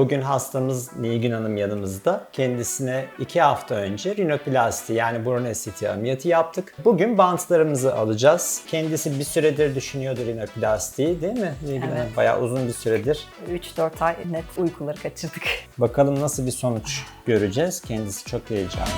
Bugün hastamız Nilgün Hanım yanımızda. Kendisine iki hafta önce rinoplasti yani burun estetiği ameliyatı yaptık. Bugün bantlarımızı alacağız. Kendisi bir süredir düşünüyordu rinoplastiği değil mi Nilgün Evet. Hanım? Bayağı uzun bir süredir. 3-4 ay net uykuları kaçırdık. Bakalım nasıl bir sonuç göreceğiz. Kendisi çok heyecanlı.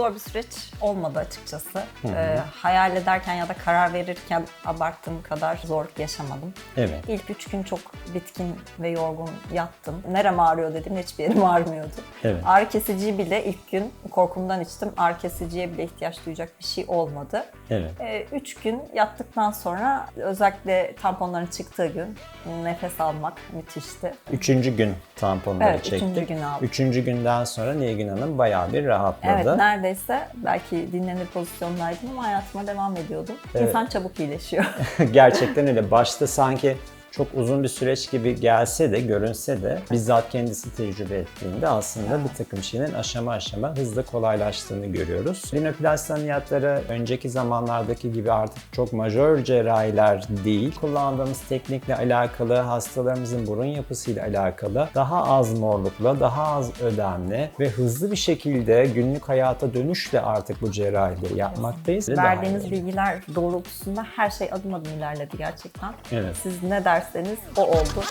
Zor bir süreç olmadı açıkçası. Ee, hayal ederken ya da karar verirken abarttığım kadar zorluk yaşamadım. Evet. İlk üç gün çok bitkin ve yorgun yattım. Nerem ağrıyor dedim, hiçbir yerim ağrımıyordu. Evet. Ağrı kesiciyi bile ilk gün korkumdan içtim. Ağrı kesiciye bile ihtiyaç duyacak bir şey olmadı. Evet. Ee, üç gün yattıktan sonra özellikle tamponların çıktığı gün nefes almak müthişti. Üçüncü gün tamponları Evet, çektik. üçüncü gün aldık. Üçüncü günden sonra Nilgün Hanım bayağı bir rahatladı. Evet neredeyse belki dinlenir pozisyondaydım ama hayatıma devam ediyordum. Evet. İnsan çabuk iyileşiyor. Gerçekten öyle. Başta sanki çok uzun bir süreç gibi gelse de, görünse de bizzat kendisi tecrübe ettiğinde aslında bir takım şeylerin aşama aşama hızla kolaylaştığını görüyoruz. Rinoplasti ameliyatları önceki zamanlardaki gibi artık çok majör cerrahiler değil. Kullandığımız teknikle alakalı, hastalarımızın burun yapısıyla alakalı daha az morlukla, daha az ödemli ve hızlı bir şekilde günlük hayata dönüşle artık bu cerrahileri yapmaktayız. Verdiğiniz bilgiler doğrultusunda her şey adım adım ilerledi gerçekten. Evet. Siz ne derseniz o oldu.